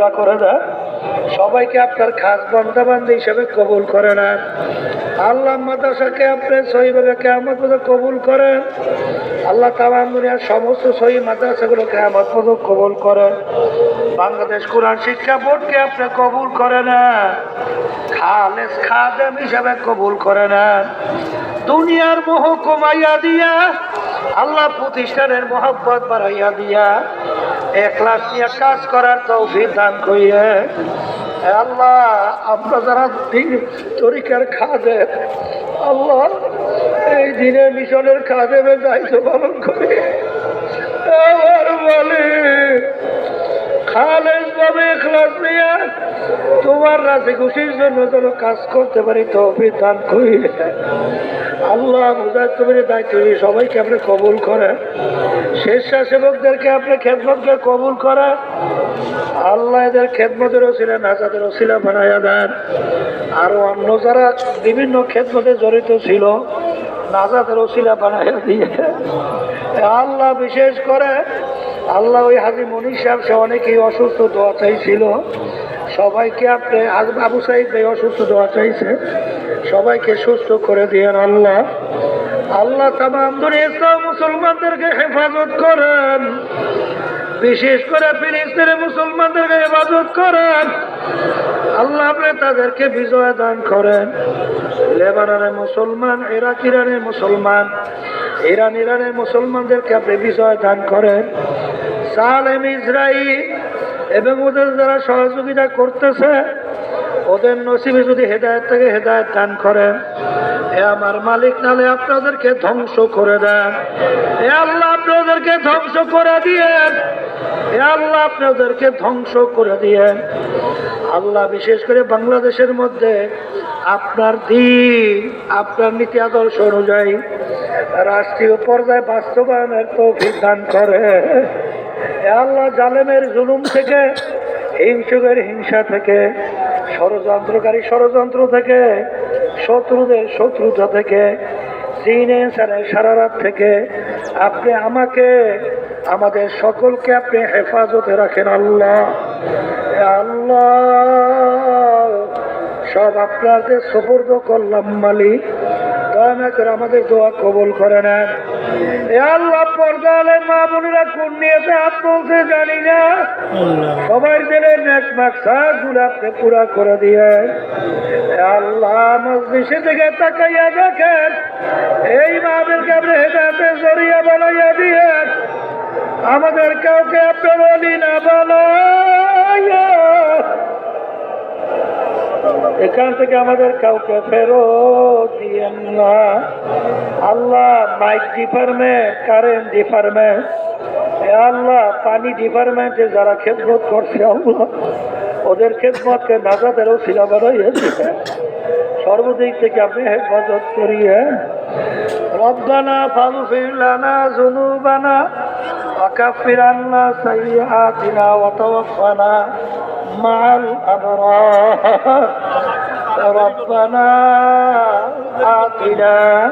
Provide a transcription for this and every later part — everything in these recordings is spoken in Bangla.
পুরা করে দেন সবাইকে আপনার খাস বন্দাবান্ধী হিসেবে কবুল করে নেন। আল্লাহ মাদ্রাসাকে আপনি সহিভাবে কেমন কবুল করেন। আল্লাহ দুনিয়ার সমস্ত সহি মাদ্রাসাগুলো কেমন পর্যন্ত কবুল করেন। বাংলাদেশ কোরআন শিক্ষা বোর্ডকে আপনি কবুল করে নেন। খালেস খাদেম হিসাবে কবুল করে নেন। দুনিয়ার মোহ কমাইয়া দিয়া, আল্লাহ প্রতিষ্ঠানের মহব্বত বাড়াইয়া দিয়া একলাস নিয়ে কাজ করার তৌফিক দান করিয়ে। আল্লাহ, আমরা যারা তরিকার খাদে, আল্লাহ, এই দিনে মিশনের খাদেমে দায়িত্ব পালন করে। আমার বলে খালেজ ভাবে এখলাস নিয়ে তোমার রাজি খুশির জন্য যেন কাজ করতে পারি, তৌফিক দান করি। আল্লাহ মুজাহিদ কবিরের দায়িত্ব সবাইকে আপনি কবুল করেন। স্বেচ্ছাসেবকদেরকে আপনি খেদমতকে কবুল করেন আল্লাহ এদের খেদমতের ওসিলা নাজাদের ওসিলা বানাইয়া দেন। আরও অন্য যারা বিভিন্ন খেদমতে জড়িত ছিল নাজাদের দিয়ে আল্লাহ বিশেষ করে, আল্লাহ ওই হাজি মনির সাহেব, সে অনেকেই অসুস্থ, দোয়া চাইছিল। সবাইকে আপনি, আবু ভাই অসুস্থ, দোয়া চাইছে। সবাইকে সুস্থ করে দিয়েন আল্লাহ আল্লাহ তামাম দুনিয়া মুসলমানদেরকে হেফাজত করেন। বিশেষ করে ফিলিস্তিনের মুসলমানদেরকে হেফাজত করেন। আল্লাহ আপনি তাদেরকে বিজয় দান করেন। লেবাননের মুসলমান, ইরাক ইরানের মুসলমান, ইরান ইরানের মুসলমানদেরকে আপনি বিজয় দান করেন। সালেম, ইসরাইল এবং ওদের যারা সহযোগিতা করতেছে, ওদের নসিবে যদি হেদায়ত থেকে, হেদায়ত দান করেন। আমার মালিক নালে আপনাদেরকে ধ্বংস করে দেন। এ আল্লাহ আপনাদেরকে ধ্বংস করে দিয়েন। এ আল্লাহ আপনাদেরকে ধ্বংস করে দিয়েন। আল্লাহ বিশেষ করে বাংলাদেশের মধ্যে আপনার দিন, আপনার নীতি আদর্শ অনুযায়ী রাষ্ট্রীয় পর্যায়ে বাস্তবায়নের তৌফিক দান করে। এ আল্লাহ জালেমের জুলুম থেকে, হিংসুকের হিংসা থেকে, ষড়যন্ত্রকারী ষড়যন্ত্র থেকে শত্রুদের শত্রুতা থেকে সারের সারা রাত থেকে আপনি আমাকে, আমাদের সকলকে আপনি হেফাজতে রাখেন আল্লাহ। আল্লাহ, সব আপনাদের সুপর্দ করলাম মালিক। আমাদের দোয়া কবল করে নেন। আল্লাহ মা বোনেরা কোন নিয়েছে হাত জানি না। সবাই দিলে নেক মাকসাদগুলো পুরা করে দিয়ে। আল্লাহ মজলিসে থেকে তাকাইয়া দেখেন এই হেদাতে জড়িয়ে বানাইয়া দিয়ে আমাদের কাউকে আপনি বলি না বানাইয়া। এখান থেকে আমাদের কাউকে ফেরত দিয়েন না। আল্লাহ মাইক ডিপার্টমেন্ট কারেন্ট ডিপার্টমেন্ট এ আল্লাহ পানি ডিপার্টমেন্টে যারা খেদমত করছে আল্লাহ ওদের খেদমতকে নাজাদেরও শিলা বাড়াইয়েছে সর্বদিক থেকে আপনি হেফাজত করিয়ে রব্বানা ফাগফির লানা যুনুবানা وكفر عنا سيئاتنا وتوفنا مع الأبرار ربنا آتنا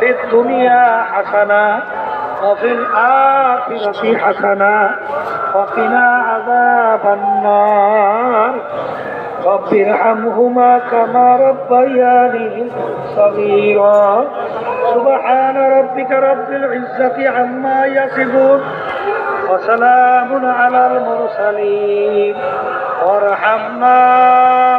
في الدنيا حسنة وفي الآخرة حسنة وقنا عذاب النار رب ارحمهما كما ربياني صغيرا سبحان ربك رب العزة عما يصفون وسلام على المرسلين وارحمنا